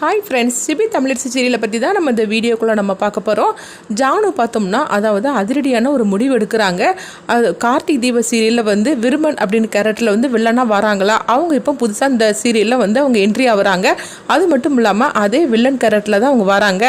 Hi friends CP தமிழர் சீரியலை பற்றி தான் நம்ம இந்த வீடியோக்குள்ளே நம்ம பார்க்க போகிறோம் ஜானு பார்த்தோம்னா அதாவது அதிரடியான ஒரு முடிவு எடுக்கிறாங்க. அது கார்த்திக் தீப சீரியலில் வந்து விருமன் அப்படின்னு கேரக்டரில் வந்து வில்லனாக வராங்களா? அவங்க இப்போ புதுசாக இந்த சீரியலில் வந்து அவங்க என்ட்ரி ஆகுறாங்க அது மட்டும் இல்லாமல் அதே வில்லன் கேரக்டரில் தான் அவங்க வராங்க.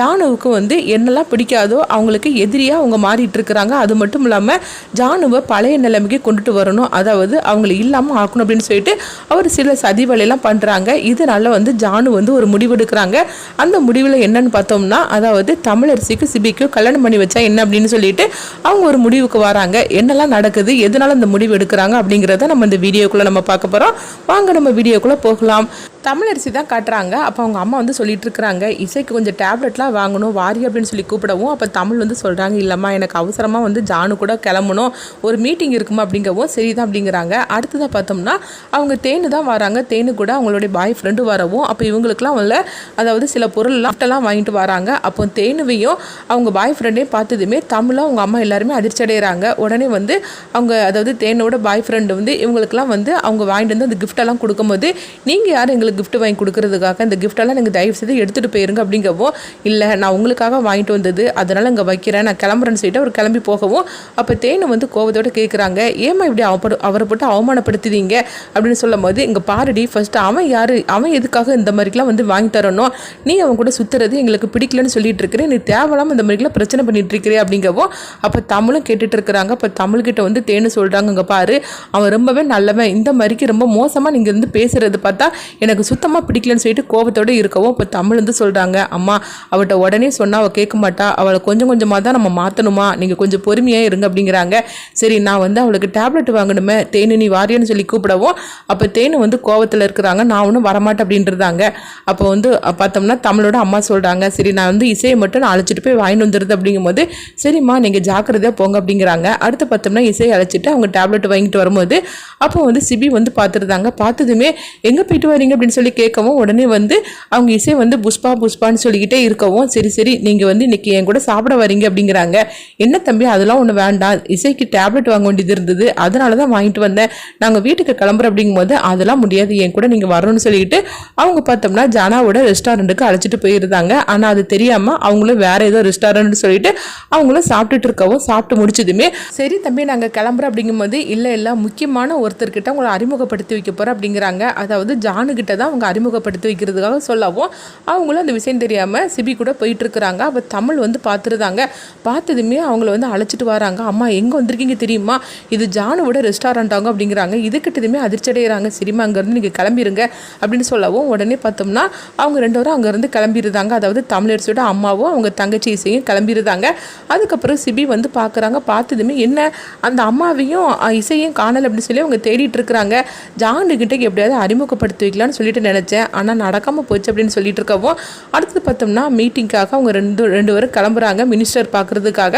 ஜானுவுக்கு வந்து என்னெல்லாம் பிடிக்காதோ அவங்களுக்கு எதிரியாக அவங்க மாறிட்டு இருக்கிறாங்க. அது மட்டும் இல்லாமல் ஜானுவை பழைய நிலைமைக்கு கொண்டுட்டு வரணும். அதாவது அவங்களை இல்லாமல் ஆக்கணும் அப்படின்னு சொல்லிட்டு அவர் சில சதி பண்ணுறாங்க இதனால் வந்து ஜானு வந்து ஒரு முடிவெடுக்கிறாங்க. அந்த முடிவில் என்னன்னு பார்த்தோம்னா அதாவது தமிழரசிக்கு சிபிக்கு கல்யாணம் பண்ணி வச்சா என்ன அப்படின்னு சொல்லிட்டு அவங்க ஒரு முடிவுக்கு வராங்க. என்னெல்லாம் நடக்குது எதனால அந்த முடிவு எடுக்கிறாங்க அப்படிங்கிறத நம்ம இந்த வீடியோக்குள்ளே நம்ம பார்க்க போகிறோம் வாங்க நம்ம வீடியோக்குள்ளே போகலாம். தமிழரிசி தான் காட்டுறாங்க. அப்போ அவங்க அம்மா வந்து சொல்லிட்டு இருக்கிறாங்க இசைக்கு கொஞ்சம் டேப்லெட்லாம் வாங்கணும் வாரி அப்படின்னு சொல்லி கூப்பிடவும் அப்போ தமிழ் வந்து சொல்கிறாங்க இல்லைம்மா எனக்கு அவசரமாக வந்து ஜானு கூட கிளம்பணும் ஒரு மீட்டிங் இருக்குமா அப்படிங்கவும் சரிதான் அப்படிங்கிறாங்க. அடுத்ததாக பார்த்தோம்னா அவங்க தேனு தான் வராங்க. தேனு கூட அவங்களுடைய பாய் ஃப்ரெண்டு வரவும் அப்போ இவங்களுக்குலாம் வந்து அதாவது சில பொருள்லாம் gift-எல்லாம் வாங்கிட்டு வராங்க. அப்போ தேனுவையும் அவங்க பாய் ஃப்ரெண்டையும் பார்த்ததுமே தமிழும் அவங்க அம்மா எல்லாருமே அதிர்ச்சி அடைகிறாங்க உடனே வந்து அவங்க அதாவது தேனோட பாய் ஃப்ரெண்டு வந்து இவங்களுக்குலாம் வந்து அவங்க வாங்கிட்டு வந்து அந்த கிஃப்டெல்லாம் கொடுக்கும்போது நீங்கள் யார்? எங்களுக்கு gift வாங்கி கொடுக்கறதுக்காக இந்த கிஃப்டெல்லாம் நீங்கள் தயவு செய்து எடுத்துகிட்டு போயிருங்க அப்படிங்கவும் இல்லை நான் உங்களுக்காக வாங்கிட்டு வந்தது அதனால் இங்கே வைக்கிறேன் நான் கிளம்புறேன்னு சொல்லிட்டு அவர் கிளம்பி போகவும் அப்போ தேனு வந்து கோபத்தோடு கேட்குறாங்க ஏமா இப்படி அவப்படு அவரை போட்டு அவமானப்படுத்துதீங்க அப்படின்னு சொல்லும் போது இங்கே பாருடி ஃபஸ்ட்டு அவன் யார் அவன் எதுக்காக இந்த மாதிரிக்கெலாம் வந்து வாங்கி தரணும்? நீ அவன் கூட சுற்றுறது எங்களுக்கு பிடிக்கலன்னு சொல்லிட்டு இருக்கிறேன் நீ தேவையில்லாமல் இந்த மாதிரிக்கெல்லாம் பிரச்சனை பண்ணிட்டு இருக்கிறே அப்படிங்கவும் அப்போ தமிழும் கேட்டுட்டு இருக்கிறாங்க. அப்போ தமிழ்கிட்ட வந்து தேனு சொல்கிறாங்க இங்கே பாரு அவன் ரொம்பவே நல்லவன் இந்த மாதிரிக்கு ரொம்ப மோசமாக நீங்கள் வந்து பேசுகிறது பார்த்தா எனக்கு சுத்தமாக பிடிக்கலன்னு சொல்லிட்டு கோபத்தோடு இருக்கவும் இப்போ தமிழ் வந்து சொல்கிறாங்க அம்மா அவட்ட உடனே சொன்னால் அவள் கேட்க மாட்டா. அவளை கொஞ்சம் கொஞ்சமாக தான் நம்ம மாற்றணுமா நீங்கள் கொஞ்சம் பொறுமையாக இருங்க அப்படிங்கிறாங்க. சரி நான் வந்து அவளுக்கு டேப்லெட் வாங்கணுமே. தேனு நீ வாரியன்னு சொல்லி கூப்பிடவும் அப்போ தேனு வந்து கோவத்தில் இருக்கிறாங்க. நான் ஒன்றும் வரமாட்டேன் அப்படின்றதாங்க. அப்போ வந்து பார்த்தோம்னா தமிழோட அம்மா சொல்கிறாங்க சரி நான் வந்து இசையை மட்டும் நான் அழைச்சிட்டு போய் வாங்கிட்டு வந்துடுது அப்படிங்கும்போது சரிம்மா நீங்கள் ஜாக்கிரதையாக போங்க அப்படிங்கிறாங்க. அடுத்து பார்த்தோம்னா இசையை அழைச்சிட்டு அவங்க டேப்லெட் வாங்கிட்டு வரும்போது அப்போ வந்து சிபி வந்து பார்த்துருந்தாங்க. பார்த்ததுமே எங்கே போயிட்டு வரீங்க? அப்படின்னு சொல்லி கேட்கவும் உடனே வந்து அவங்க இசை வந்து புஷ்பா புஷ்பான்னு சொல்லிக்கிட்டே இருக்கவும் சரி சரி நீங்கள் வந்து இன்னைக்கு என் கூட சாப்பிட வரீங்க அப்படிங்கிறாங்க. என்ன தம்பி அதெல்லாம் ஒன்று வேண்டாம். இசைக்கு டேப்லெட் வாங்க வேண்டியது இருந்தது. அதனால தான் வாங்கிட்டு வந்தேன். நாங்கள் வீட்டுக்கு கிளம்புறோம் அப்படிங்கும்போது அதெல்லாம் முடியாது. என் கூட நீங்கள் வரணும்னு சொல்லிட்டு அவங்க பார்த்தோம்னா ஜானாவோட ரெஸ்டாரண்ட்டுக்கு அழைச்சிட்டு போயிருந்தாங்க. ஆனால் அது தெரியாமல் அவங்களும் வேற ஏதோ ரெஸ்டாரண்ட் சொல்லிட்டு அவங்களும் சாப்பிட்டுட்டு இருக்கவும் சாப்பிட்டு முடிச்சதுமே சரி தம்பி நாங்கள் கிளம்புறோம் அப்படிங்கும்போது இல்லை இல்லை முக்கியமான ஒருத்தர்கிட்ட உங்களை அறிமுகப்படுத்தி வைக்க போகிறோம் அப்படிங்கிறாங்க. அதாவது ஜானு கிட்ட தான் அவங்க அறிமுகப்படுத்தி வைக்கிறதுக்காக சொல்லவும் அவங்களும் அந்த விஷயம் தெரியாமல் சிபி கூட போயிட்டுருக்குறாங்க. அப்போ தமிழ் வந்து பார்த்துருந்தாங்க பார்த்ததுமே அவங்கள வந்து அழைச்சிட்டு வராங்க. அம்மா எங்கே வந்திருக்கீங்க தெரியுமா? இது ஜானுவோட ரெஸ்டாரண்ட் ஆகும் அப்படிங்கிறாங்க. இதுக்கிட்டதுமே அதிர்ச்சியடைகிறாங்க சரிம்மா அங்கேருந்து நீங்கள் கிளம்பிருங்க அப்படின்னு சொல்லவும் உடனே பார்த்தோம்னா அவங்க ரெண்டு பேரும் அங்கேருந்து கிளம்பிருந்தாங்க அதாவது தமிழரசோட அம்மாவும் அவங்க தங்கச்சி இசையும் கிளம்பிருந்தாங்க அதுக்கப்புறம் சிபி வந்து பார்க்குறாங்க பார்த்ததுமே என்ன அந்த அம்மாவையும் இசையும் காணல் அப்படின்னு சொல்லி அவங்க தேடிட்டு இருக்கிறாங்க ஜானு எப்படியாவது அறிமுகப்படுத்தி வைக்கலாம்னு சொல்லிட்டு நினச்சேன். ஆனால் நடக்காமல் போச்சு அப்படின்னு சொல்லிட்டு இருக்கவும் அடுத்தது பார்த்தோம்னா மீட்டிங்காக அவங்க ரெண்டு ரெண்டு பேரும் கிளம்புறாங்க மினிஸ்டர் பார்க்குறதுக்காக.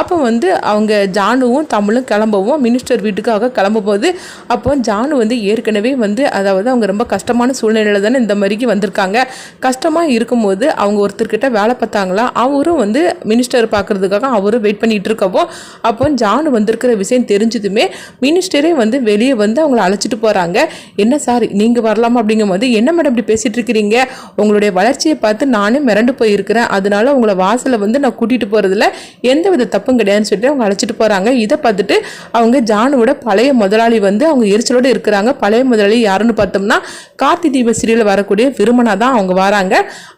அப்போ வந்து அவங்க ஜானுவும் தமிழும் கிளம்பவும் மினிஸ்டர் வீட்டுக்காக கிளம்பும்போது அப்போ ஜானு வந்து ஏற்கனவே வந்து அதாவது அவங்க ரொம்ப கஷ்டமான சூழ்நிலையில் தானே இந்த மாதிரிக்கு வந்திருக்காங்க. கஷ்டமாக இருக்கும்போது அவங்க ஒருத்தர்கிட்ட வேலை பார்த்தாங்களா? அவரும் வந்து மினிஸ்டர் பார்க்குறதுக்காக அவரும் வெயிட் பண்ணிகிட்டு இருக்கவோ அப்போ ஜானு வந்திருக்கிற விஷயம் தெரிஞ்சதுமே மினிஸ்டரே வந்து வெளியே வந்து அவங்கள அழைச்சிட்டு போகிறாங்க என்ன சார் நீங்கள் வரலாமா வந்து என்ன மேடம் இப்படி பேசிட்டு இருக்கிறீங்க? உங்களுடைய வளர்ச்சியை பார்த்து நானே மிரண்டு போயிருக்கிறேன். அதனால உங்களை வாசலை வந்து நான் கூட்டிகிட்டு போகிறதுல எந்த வித தப்பும் கிடையாதுன்னு சொல்லிட்டு அவங்க அழைச்சிட்டு போகிறாங்க இதை பார்த்துட்டு அவங்க ஜானுவோட பழைய முதலாளி வந்து அவங்க எரிச்சலோடு இருக்கிறாங்க. பழைய முதலாளி யாருன்னு பார்த்தோம்னா கார்த்தி தீப சீரியல் வரக்கூடிய விருமனா தான் அவங்க வராங்க.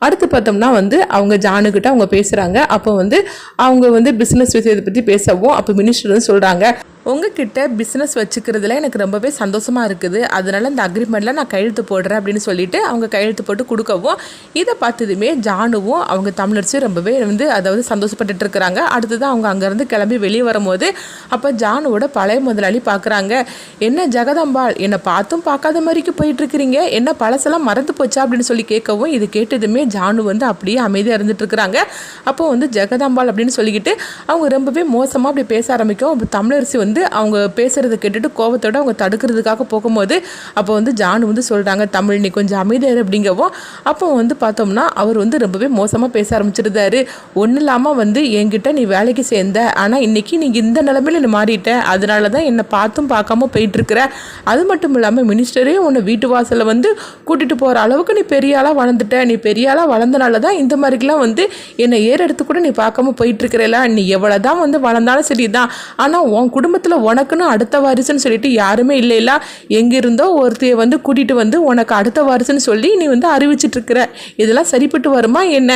அடுத்து பார்த்தோம்னா வந்து அவங்க ஜானுக்கிட்ட அவங்க பேசுகிறாங்க அப்போ வந்து அவங்க வந்து பிஸ்னஸ் விஷயத்தை பற்றி பேசவும் அப்போ மினிஸ்டர் வந்து சொல்கிறாங்க உங்ககிட்ட பிஸ்னஸ் வச்சுக்கிறதுல எனக்கு ரொம்பவே சந்தோஷமாக இருக்குது. அதனால் இந்த அக்ரிமெண்ட்டில் நான் கையெழுத்து போடுறேன் அப்படின்னு சொல்லிட்டு அவங்க கையெழுத்து போட்டு கொடுக்கவும் இதை பார்த்ததுமே ஜானுவும் அவங்க தமிழர்ச்சி ரொம்பவே வந்து அதாவது சந்தோஷப்பட்டுட்டு இருக்கிறாங்க. அடுத்தது அவங்க அங்கேருந்து கிளம்பி வெளியே வரும்போது அப்போ ஜானுவோட பழைய முதலாளி பார்க்குறாங்க. என்ன ஜெகதம்பாள் என்னை பார்த்தும் பார்க்காத மாதிரிக்கு போயிட்டுருக்கிறீங்க என்ன பழசெல்லாம் மறந்து போச்சா? அப்படின்னு சொல்லி கேட்கவும் இது கேட்டதுமே ஜானு வந்து அப்படியே அமைதியாக இருந்துட்டு இருக்கிறாங்க. அப்போ வந்து ஜெகதாம்பாள் அப்படின்னு சொல்லிக்கிட்டு அவங்க ரொம்பவே மோசமாக அப்படி பேச ஆரம்பிக்கும் தமிழரசி வந்து வந்து அவங்க பேசுகிறத கேட்டுட்டு கோபத்தோடு அவங்க தடுக்கிறதுக்காக போகும்போது அப்போ வந்து ஜானு வந்து சொல்கிறாங்க தமிழ் நீ கொஞ்சம் அமைதியார் அப்படிங்கவும் அப்போ வந்து பார்த்தோம்னா அவர் வந்து ரொம்பவே மோசமாக பேச ஆரம்பிச்சிருந்தாரு ஒன்றும் இல்லாமல் வந்து என்கிட்ட நீ வேலைக்கு சேர்ந்த ஆனால் இன்றைக்கி நீங்கள் இந்த நிலமையில நீ மாறிட்ட அதனால தான் என்னை பார்த்தும் பார்க்காம போயிட்டுருக்குற. அது மட்டும் இல்லாமல் மினிஸ்டரே உன்னை வீட்டு வாசலில் வந்து கூட்டிகிட்டு போகிற அளவுக்கு நீ பெரிய ஆளாக வளர்ந்துட்ட. நீ பெரிய ஆளாக வளர்ந்தனால தான் இந்த மாதிரிக்கெலாம் வந்து என்னை ஏறெடுத்து கூட நீ பார்க்காம போயிட்டுருக்கிறல. நீ எவ்வளோ தான் வந்து வளர்ந்தாலும் சரி தான் ஆனால் உன் குடும்பத்தை குடும்பத்தில் உனக்குன்னு அடுத்த வாரிசுன்னு சொல்லிட்டு யாருமே இல்லைல்ல. எங்கிருந்தோ ஒருத்தைய வந்து கூட்டிகிட்டு வந்து உனக்கு அடுத்த வாரிசுன்னு சொல்லி நீ வந்து அறிவிச்சிட்டு இருக்கிற இதெல்லாம் சரிப்பட்டு வருமா என்ன?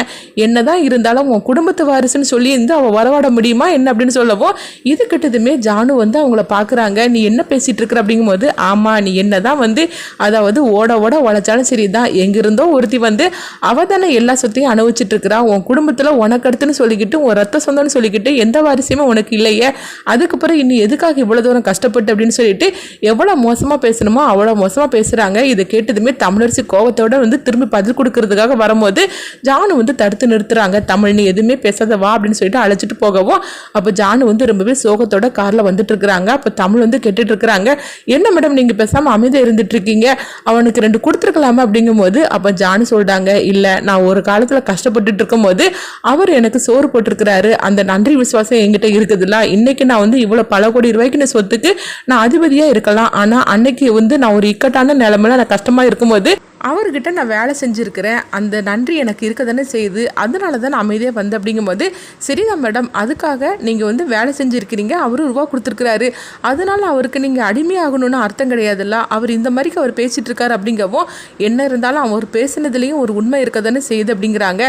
என்னதான் இருந்தாலும் உன் குடும்பத்து வாரிசுன்னு சொல்லி இருந்து அவள் வரவாட முடியுமா என்ன அப்படின்னு சொல்லவும் இது கிட்டதுமே ஜானு வந்து அவங்கள பார்க்குறாங்க நீ என்ன பேசிட்டு இருக்கிற அப்படிங்கும்போது ஆமாம் நீ என்னதான் வந்து அதாவது ஓட ஓட உழைச்சாலும் சரி தான் எங்கிருந்தோ ஒருத்தி வந்து அவ தானே எல்லா சொத்தையும் அனுபவிச்சுட்டு இருக்கிறா உன் குடும்பத்தில் உனக்கு அடுத்துன்னு சொல்லிக்கிட்டு உன் ரத்த சொந்தம்னு சொல்லிக்கிட்டு எந்த வாரிசையுமே உனக்கு இல்லையே. அதுக்கப்புறம் இன்னும் எதுக்காக இவ்வளோ தூரம் கஷ்டப்பட்டு அப்படின்னு சொல்லிட்டு எவ்வளோ மோசமாக பேசணுமோ அவ்வளோ மோசமாக பேசுகிறாங்க இதை கேட்டதுமே தமிழரசி கோவத்தோட வந்து திரும்பி பதில் கொடுக்கறதுக்காக வரும்போது ஜானு வந்து தடுத்து நிறுத்துறாங்க. தமிழ் நீ எதுவுமே பேசாத வா அப்படின்னு சொல்லிட்டு அழைச்சிட்டு போகவும் அப்போ ஜானு வந்து ரொம்பவே சோகத்தோட காரில் வந்துட்டு இருக்கிறாங்க. அப்போ தமிழ் வந்து கேட்டுட்டு இருக்கிறாங்க. என்ன மேடம் நீங்கள் பேசாமல் அமைதியாக இருந்துட்டு இருக்கீங்க? அவனுக்கு ரெண்டு கொடுத்துருக்கலாமா அப்படிங்கும்போது அப்போ ஜானு சொல்கிறாங்க இல்லை நான் ஒரு காலத்தில் கஷ்டப்பட்டுட்டு இருக்கும்போது அவர் எனக்கு சோறு போட்டிருக்கிறாரு. அந்த நன்றி விசுவாசம் என்கிட்ட இருக்குதுல்ல. இன்னைக்கு நான் வந்து இவ்வளோ பல கோடி ரூபாய்க்கு சொத்துக்கு நான் அதிபதியாக இருக்கலாம். ஆனால் அன்னைக்கு வந்து நான் ஒரு இக்கட்டான நிலமையில நான் கஷ்டமாக இருக்கும்போது அவர்கிட்ட நான் வேலை செஞ்சுருக்கிறேன். அந்த நன்றி எனக்கு இருக்க தானே செய்யுது. அதனால தான் நான் அமைதியாக வந்தேன் அப்படிங்கும்போது சரிதான் மேடம் அதுக்காக நீங்கள் வந்து வேலை செஞ்சுருக்கிறீங்க. அவரு ரூபா கொடுத்துருக்குறாரு. அதனால் அவருக்கு நீங்கள் அடிமையாகணும்னு அர்த்தம் கிடையாதுல்ல. அவர் இந்த மாதிரிக்கு அவர் பேசிகிட்டு இருக்காரு அப்படிங்கவும் என்ன இருந்தாலும் அவர் பேசினதுலேயும் ஒரு உண்மை இருக்க தானே செய்யுது அப்படிங்கிறாங்க.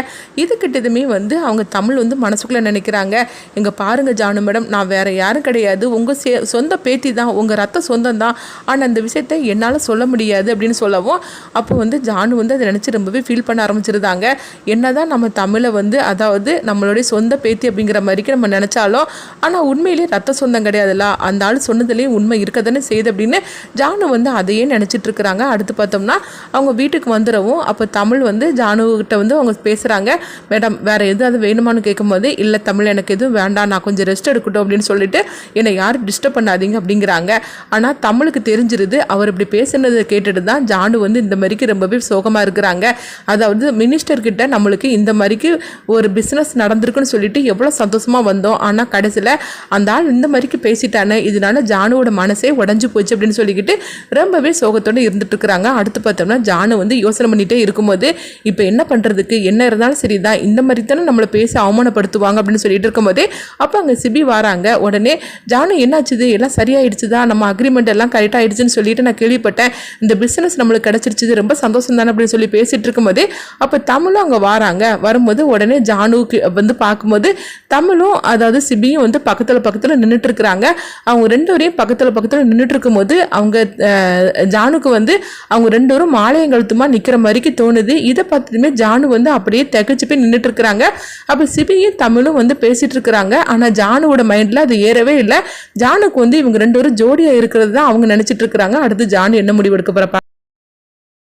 இதுக்கிட்டதுமே வந்து அவங்க தமிழ் வந்து மனசுக்குள்ளே நினைக்கிறாங்க. எங்கள் பாருங்கள் ஜானு மேடம் நான் வேறு யாரும் கிடையாது. உங்கள் சே சொந்த பேத்தி தான் உங்கள் ரத்த சொந்தம் தான் ஆனால் அந்த விஷயத்தை என்னால் சொல்ல முடியாது அப்படின்னு சொல்லவும் அப்போ வந்து ஜானு வந்து அதை நினச்சி ரொம்பவே ஃபீல் பண்ண ஆரம்பிச்சிருந்தாங்க. என்னதான் நம்ம தமிழை வந்து அதாவது நம்மளுடைய சொந்த பேத்தி அப்படிங்கிற மாதிரிக்கு நம்ம நினச்சாலும் ஆனால் உண்மையிலேயே ரத்த சொந்தம் கிடையாதுல்ல. அந்த ஆள் சொன்னதுலேயும் உண்மை இருக்க தானே செய்யுது அப்படின்னு ஜானு வந்து அதையே நினச்சிட்டு இருக்கிறாங்க. அடுத்து பார்த்தோம்னா அவங்க வீட்டுக்கு வந்துடவும் அப்போ தமிழ் வந்து ஜானுக்கிட்ட வந்து அவங்க பேசுகிறாங்க மேடம் வேறு எதுவும் அது வேணுமான்னு கேட்கும்போது இல்லை தமிழ் எனக்கு எதுவும் வேண்டாம் நான் கொஞ்சம் ரெஸ்ட் எடுக்கட்டும் அப்படின்னு சொல்லிட்டு என்னை யாரும் டிஸ்டர்ப் பண்ணாதீங்க அப்படிங்கிறாங்க. ஆனால் தமிழுக்கு தெரிஞ்சிருது அவர் இப்படி பேசுனதை கேட்டுட்டு தான் ஜானு வந்து இந்த மாதிரிக்கு ரொம்பவே சோகமாக இருக்கிறாங்க. அதாவது மினிஸ்டர்கிட்ட நம்மளுக்கு இந்த மாதிரிக்கு ஒரு பிஸ்னஸ் நடந்திருக்குன்னு சொல்லிட்டு எவ்வளோ சந்தோஷமாக வந்தோம். ஆனால் கடைசியில் அந்த ஆள் இந்த மாதிரிக்கு பேசிட்டானே இதனால ஜானுவோட மனசே உடஞ்சி போச்சு அப்படின்னு சொல்லிக்கிட்டு ரொம்பவே சோகத்தோடு இருந்துட்டு இருக்கிறாங்க. அடுத்து பார்த்தோம்னா ஜானு வந்து யோசனை பண்ணிகிட்டே இருக்கும்போது இப்போ என்ன பண்ணுறதுக்கு என்ன இருந்தாலும் சரிதான் இந்த மாதிரி தானே நம்மளை பேசி அவமானப்படுத்துவாங்க அப்படின்னு சொல்லிட்டு இருக்கும்போதே அப்போ அங்கே சிபி வராங்க. உடனே ஜானு என்னாச்சுது? எல்லாம் சரியாயிடுச்சுதா? நம்ம அக்ரிமெண்ட் எல்லாம் கரெக்டாக ஆயிடுச்சுன்னு சொல்லிட்டு நான் கேள்விப்பட்டேன். இந்த பிஸ்னஸ் நம்மளுக்கு கிடச்சிருச்சு ரொம்ப சந்தோஷம் தானே அப்படின்னு சொல்லி பேசிட்டு இருக்கும்போது அப்போ தமிழும் அங்கே வராங்க. வரும்போது உடனே ஜானுக்கு வந்து பார்க்கும்போது தமிழும் அதாவது சிபியும் வந்து பக்கத்தில் பக்கத்தில் நின்றுட்டு இருக்கிறாங்க. அவங்க ரெண்டு வரையும் பக்கத்தில் பக்கத்தில் நின்றுட்டு இருக்கும்போது அவங்க ஜானுக்கு வந்து அவங்க ரெண்டு பேரும் மாலையங்கழுத்துமா நிற்கிற மாதிரிக்கு தோணுது. இதை பார்த்ததுமே ஜானு வந்து அப்படியே தகச்சு போய் நின்றுட்டு இருக்கிறாங்க. அப்போ சிபியும் தமிழும் வந்து பேசிட்டு இருக்கிறாங்க. ஆனால் ஜானுவோட மைண்டில் அது ஏறவே இல்லை. ஜானுக்கு வந்து இவங்க ரெண்டு பேரும் ஜோடியாக இருக்கிறது தான் அவங்க நினச்சிட்டு இருக்கிறாங்க. அடுத்து ஜானு என்ன முடிவு எடுக்க போகிறப்ப